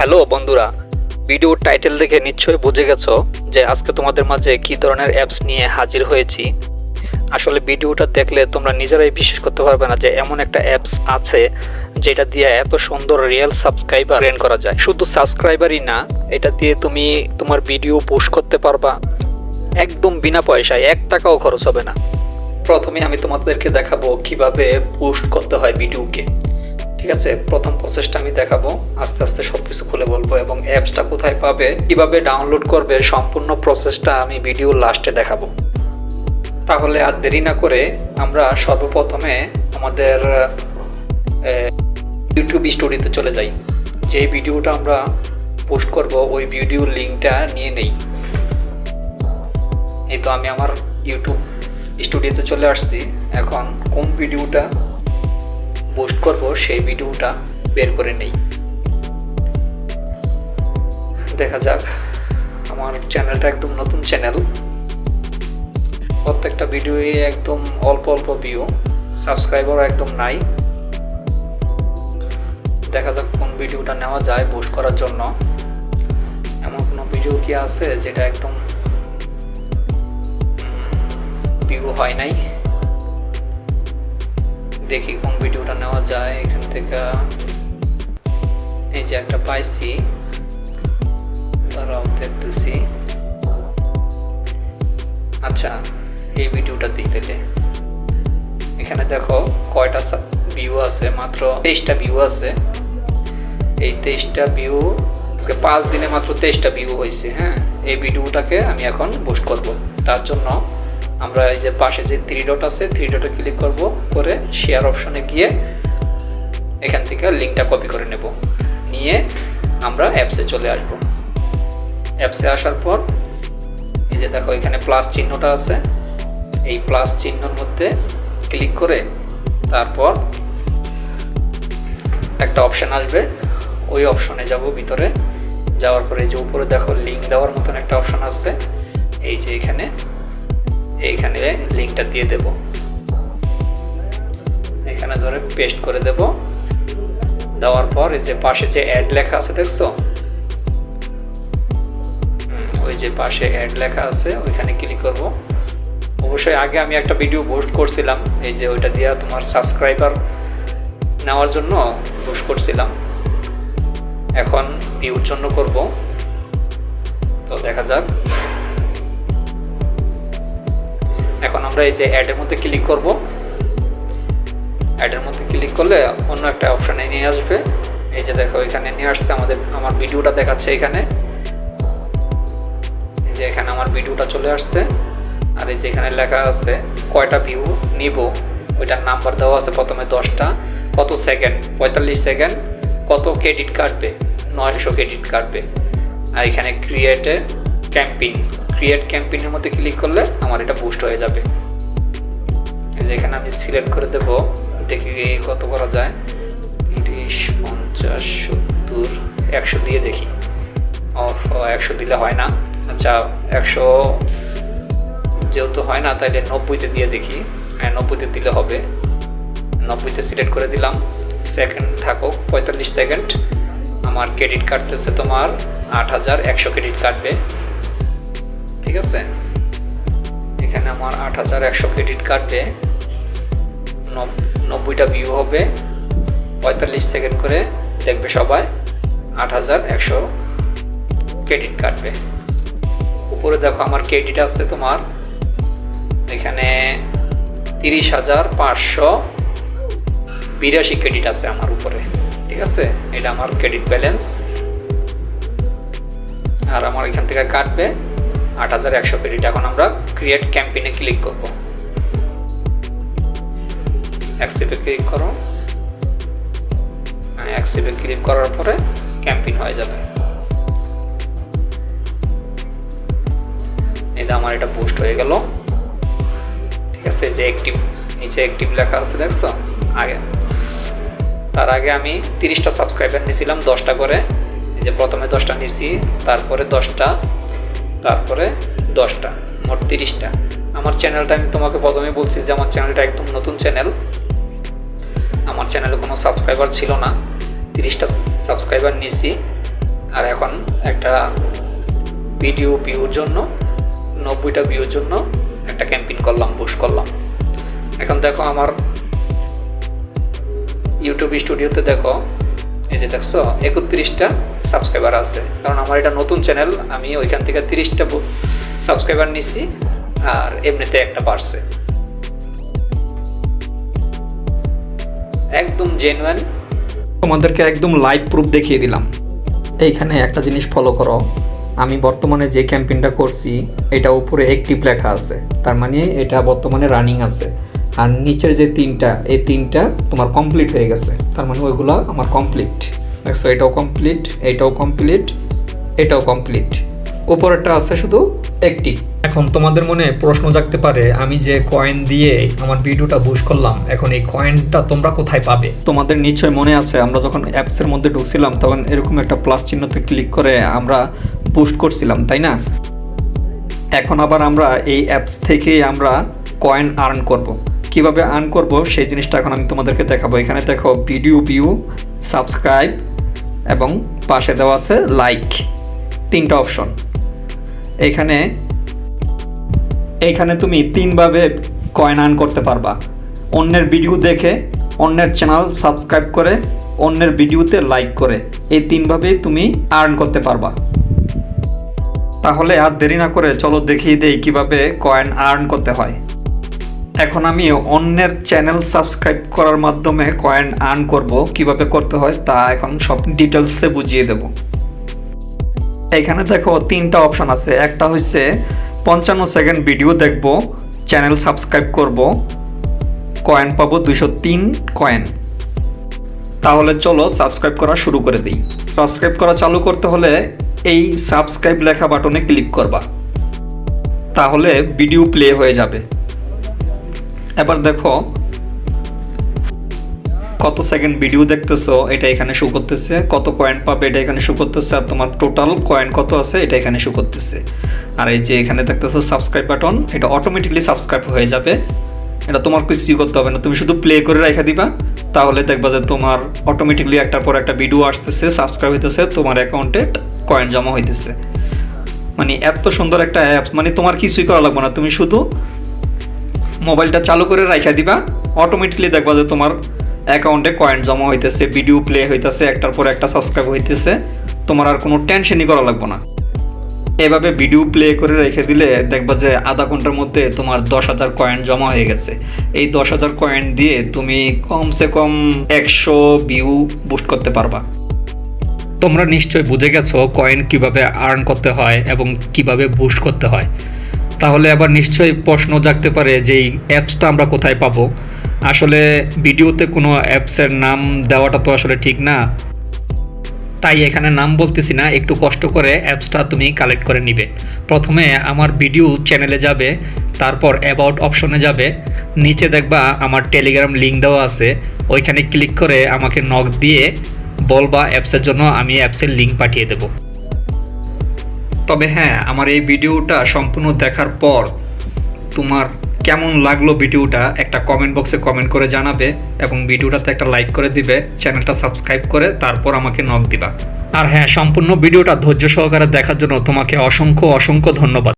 Hello বন্ধুরা ভিডিওর title দেখে নিশ্চয়ই বুঝে গেছো যে আজকে তোমাদের মাঝে কী ধরনের অ্যাপস নিয়ে হাজির হয়েছি। আসলে ভিডিওটা দেখলে তোমরা নিজেরাই বিশ্বাস করতে পারবে না যে এমন একটা অ্যাপস আছে যেটা দিয়ে এত সুন্দর রিয়েল সাবস্ক্রাইবার রেন করা যায়। শুধু সাবস্ক্রাইবারই না, এটা দিয়ে তুমি তোমার ভিডিও পোস্ট করতে পারবা একদম বিনা পয়সায়, এক টাকাও খরচ হবে না। প্রথমে আমি তোমাদেরকে দেখাবো কীভাবে পোস্ট করতে হয় ভিডিওকে ঠিক আছে, প্রথম প্রসেসটা আমি দেখাবো। আস্তে আস্তে সব কিছু খুলে বলব এবং অ্যাপসটা কোথায় পাবে, কীভাবে ডাউনলোড করবে, সম্পূর্ণ প্রসেসটা আমি ভিডিও লাস্টে দেখাবো। তাহলে আর দেরি না করে আমরা সর্বপ্রথমে আমাদের ইউটিউব স্টোরিতে চলে যাই। যে ভিডিওটা আমরা পোস্ট করব, ওই ভিডিও লিঙ্কটা নিয়ে নেই। এই তো আমি আমার ইউটিউব স্টুডিওতে চলে আসছি। এখন কোন ভিডিওটা পোস্ট করব, সেই ভিডিওটা বের করে নেই। দেখা যাক, আমার চ্যানেলটা একদম নতুন চ্যানেল প্রত্যেকটা ভিডিওই একদম অল্প অল্প ভিউ সাবস্ক্রাইবারও একদম নাই। দেখা যাক কোন ভিডিওটা নেওয়া যায় পোস্ট করার জন্য। এমন কোনো ভিডিও কি আছে যেটা একদম ভিউ হয় নাই? দেখি কোন ভিডিওটা নেওয়া যায়। এখান থেকে এই যে একটা পাইছি। তারাও দেখতেছি। আচ্ছা এই ভিডিওটা দিই তাহলে এখানে দেখো কয়টা ভিউ আছে, মাত্র তেইশটা ভিউ আছে। এই তেইশটা ভিউ আজকে পাঁচ দিনে মাত্র তেইশটা ভিউ হয়েছে হ্যাঁ? এই ভিডিওটাকে আমি এখন পোস্ট করব। তার জন্য আমরা এই যে পাশে যে থ্রি ডট আছে থ্রি ডটে ক্লিক করব, করে শেয়ার অপশনে গিয়ে এখান থেকে লিঙ্কটা কপি করে নেব। নিয়ে আমরা অ্যাপসে চলে আসব। অ্যাপসে আসার পর এই যে দেখো এখানে প্লাস চিহ্নটা আছে। এই প্লাস চিহ্নর মধ্যে ক্লিক করে তারপর একটা অপশান আসবে। ওই অপশনে যাব ভিতরে। যাওয়ার পরে যে উপরে দেখো লিঙ্ক দেওয়ার মতন একটা অপশন আছে। এই যে এখানে এইখানে লিঙ্কটা দিয়ে দেব। এখানে ধরে পেস্ট করে দেব। দেওয়ার পর এই যে পাশে যে অ্যাড লেখা আছে, দেখছ? ওই যে পাশে অ্যাড লেখা আছে, ওইখানে ক্লিক করব। অবশ্যই আগে আমি একটা ভিডিও পোস্ট করছিলাম, এই যে ওইটা দিয়ে তোমার সাবস্ক্রাইবার নেওয়ার জন্য পোস্ট করছিলাম। এখন ভিউর জন্য করব। তো দেখা যাক। এখন আমরা এই যে অ্যাডের মধ্যে ক্লিক করব। অ্যাডের মধ্যে ক্লিক করলে অন্য একটা অপশানে নিয়ে আসবে। এই যে দেখো, এখানে নিয়ে আসছে আমাদের, আমার ভিডিওটা দেখাচ্ছে এখানে। যে এখানে আমার ভিডিওটা চলে আসছে। আর এই যে এখানে লেখা আছে, কয়টা ভিউ নিব? ওইটার নাম্বার দেওয়া আছে প্রথমে দশটা। কত সেকেন্ড পঁয়তাল্লিশ সেকেন্ড কত ক্রেডিট কাটবে নয়শো ক্রেডিট কাটবে আর এখানে ক্রিয়েটে ক্যাম্পিং ক্রিয়েট ক্যাম্পিংয়ের মধ্যে ক্লিক করলে আমার এটা বুস্ট হয়ে যাবে। এখানে আমি সিলেক্ট করে দেব, দেখি কত করা যায়। তিরিশ, পঞ্চাশ, সত্তর, একশো দিয়ে দেখি। একশো দিলে হয় না। আচ্ছা একশো যেহেতু হয় না, তাইলে নব্বইতে দিয়ে দেখি। হ্যাঁ নব্বইতে দিলে হবে। নব্বইতে সিলেক্ট করে দিলাম। সেকেন্ড থাকুক, পঁয়তাল্লিশ সেকেন্ড আমার ক্রেডিট কাটতেছে তোমার আট হাজার, একশো ক্রেডিট কাটবে ঠিক আছে? এখানে আমার আট হাজার একশো ক্রেডিট কাটবে নব্বইটা ভিউ হবে। পঁয়তাল্লিশ সেকেন্ড করে দেখবে সবাই আট হাজার একশো ক্রেডিট কাটবে উপরে দেখো আমার ক্রেডিট আছে তোমার। এখানে তিরিশ হাজার পাঁচশো বিরাশি ক্রেডিট আছে আমার উপরে। ঠিক আছে? এটা আমার ক্রেডিট ব্যালেন্স আর আমার এখান থেকে কাটবে আট হাজার একশো ক্রেডিট এখন আমরা ক্রিয়েট ক্যাম্পেইনে ক্লিক করব। ক্লিক করো। ক্লিক করার পরে ক্যাম্পেইন হয়ে যাবে। এটা আমার এটা পোস্ট হয়ে গেল। ঠিক আছে যে অ্যাক্টিভ নিচে অ্যাক্টিভ লেখা আছে, দেখছ? আগে। তার আগে আমি তিরিশটা সাবস্ক্রাইবার নিয়েছিলাম, দশটা করে। যে প্রথমে দশটা নিছি তারপরে দশটা তারপরে দশটা, মোট তিরিশটা। আমার চ্যানেলটা আমি তোমাকে প্রথমে বলছি যে আমার চ্যানেলটা একদম নতুন চ্যানেল আমার চ্যানেলে কোনো সাবস্ক্রাইবার ছিল না। তিরিশটা সাবস্ক্রাইবার নিয়েছি। আর এখন একটা ভিডিও ভিউর জন্য, নব্বইটা ভিউর জন্য একটা ক্যাম্পেইন করলাম পুশ করলাম। এখন দেখো আমার ইউটিউব স্টুডিওতে দেখো এই যে দেখছ, একত্রিশটা সাবস্ক্রাইবার আছে। কারণ আমার এটা নতুন চ্যানেল আমি ওইখান থেকে তিরিশটা সাবস্ক্রাইবার নিছি, আর এমনিতে একটা পারছে একদম জেনুয়ান তোমাদেরকে একদম লাইভ প্রুফ দেখিয়ে দিলাম। এইখানে একটা জিনিস ফলো করো। আমি বর্তমানে যে ক্যাম্পেইনটা করছি, এটা উপরে একটিভ লেখা আছে। তার মানে এটা বর্তমানে রানিং আছে। আর নিচের যে তিনটা, এই তিনটা তোমার কমপ্লিট হয়ে গেছে। তার মানে ওইগুলো আমার কমপ্লিট দেখছ এটাও কমপ্লিট এটাও কমপ্লিট এটাও কমপ্লিট উপরেরটা আছে শুধু একটি। এখন তোমাদের মনে প্রশ্ন জাগতে পারে, আমি যে কয়েন দিয়ে আমার ভিডিওটা বুশ করলাম, এখন এই কয়েনটা তোমরা কোথায় পাবে? তোমাদের নিশ্চয় মনে আছে, আমরা যখন অ্যাপসের মধ্যে ঢুকছিলাম, তখন এরকম একটা প্লাস চিহ্নতে ক্লিক করে আমরা বুস্ট করছিলাম, তাই না? এখন আবার আমরা এই অ্যাপস থেকে আমরা কয়েন আর্ন করব। কীভাবে আর্ন করব সেই জিনিসটা এখন আমি তোমাদেরকে দেখাবো। এখানে দেখো ভিডিও ভিউ সাবস্ক্রাইব এবং পাশে দেওয়া আছে লাইক তিনটা অপশন এখানে এইখানে তুমি তিনভাবে কয়েন আর্ন করতে পারবা। অন্যের ভিডিও দেখে, অন্যের চ্যানেল সাবস্ক্রাইব করে, অন্যের ভিডিওতে লাইক করে। এই তিনভাবেই তুমি আর্ন করতে পারবা। তাহলে আর দেরি না করে চলো দেখিয়ে দেই কীভাবে কয়েন আর্ন করতে হয়। এখন আমি অন্যের চ্যানেল সাবস্ক্রাইব করার মাধ্যমে কয়েন আর্ন করব, কীভাবে করতে হয় তা এখন সব ডিটেলসে বুঝিয়ে দেব। এখানে দেখো তিনটা অপশন আছে। একটা হচ্ছে পঞ্চান্ন সেকেন্ড ভিডিও দেখব চ্যানেল সাবস্ক্রাইব করব কয়েন পাবো দুশো তিন কয়েন তাহলে চলো সাবস্ক্রাইব করা শুরু করে দিই। সাবস্ক্রাইব করা চালু করতে হলে এই সাবস্ক্রাইব লেখা বাটনে ক্লিক করবা। তাহলে ভিডিও প্লে হয়ে যাবে। এবার দেখো, কত সেকেন্ড ভিডিও দেখতেছো, এটা এখানে শো করতেছে, কত কয়েন পাবে, এটা এখানে শো করতেছে, আর তোমার টোটাল কয়েন কত আছে, এটা এখানে শো করতেছে। আর এই যে এখানে দেখতেছো সাবস্ক্রাইব বাটন এটা অটোমেটিকলি সাবস্ক্রাইব হয়ে যাবে। এটা তোমার কিছুই করতে হবে না, তুমি শুধু প্লে করে রেখে দিবা, তাহলে দেখবা যে তোমার অটোমেটিকলি একটার পর একটা ভিডিও আসতেছে সাবস্ক্রাইব হইতেছে, তোমার অ্যাকাউন্টে কয়েন জমা হইতেছে। মানে এত সুন্দর একটা অ্যাপ মানে তোমার কিছুই করা লাগবে না, তুমি শুধু মোবাইলটা চালু করে রাখা দিবা অটোমেটিকলি দেখবা যে তোমার অ্যাকাউন্টে কয়েন জমা হইতেছে ভিডিও প্লে হইতেছে, একটার পর একটা সাবস্ক্রাইব হইতেছে, তোমার আর কোনো টেনশনই করা লাগবে না। এভাবে ভিডিও প্লে করে রেখে দিলে দেখবা যে আধা ঘণ্টার মধ্যে তোমার দশ হাজার কয়েন জমা হয়ে গেছে। এই দশ হাজার কয়েন দিয়ে তুমি কমসে কম একশো ভিউ বুস্ট করতে পারবা। তোমরা নিশ্চয় বুঝে গেছো কয়েন কীভাবে আর্ন করতে হয় এবং কীভাবে বুস্ট করতে হয়। তাহলে আবার নিশ্চয়ই প্রশ্ন জাগতে পারে যে এই অ্যাপসটা আমরা কোথায় পাবো। আসলে ভিডিওতে কোনো অ্যাপসের নাম দেওয়াটা তো আসলে ঠিক না। তাই এখানে নাম বলতেছি না, একটু কষ্ট করে অ্যাপসটা তুমি কালেক্ট করে নিবে। প্রথমে আমার ভিডিও চ্যানেলে যাবে, তারপর অ্যাবাউট অপশনে যাবে। নিচে দেখবা আমার টেলিগ্রাম লিঙ্ক দেওয়া আছে। ওইখানে ক্লিক করে আমাকে নক দিয়ে বলবা অ্যাপসের জন্য আমি অ্যাপসের লিঙ্ক পাঠিয়ে দেব। তবে হ্যাঁ আমার এই ভিডিওটা সম্পূর্ণ দেখার পর তোমার কেমন লাগল ভিডিওটা একটা কমেন্ট বক্সে কমেন্ট করে জানাবে এবং ভিডিওটাতে একটা লাইক করে দিবে চ্যানেলটা সাবস্ক্রাইব করে তারপর আমাকে নক দিবা। আর হ্যাঁ সম্পূর্ণ ভিডিওটা ধৈর্য সহকারে দেখার জন্য তোমাকে অসংখ্য অসংখ্য ধন্যবাদ।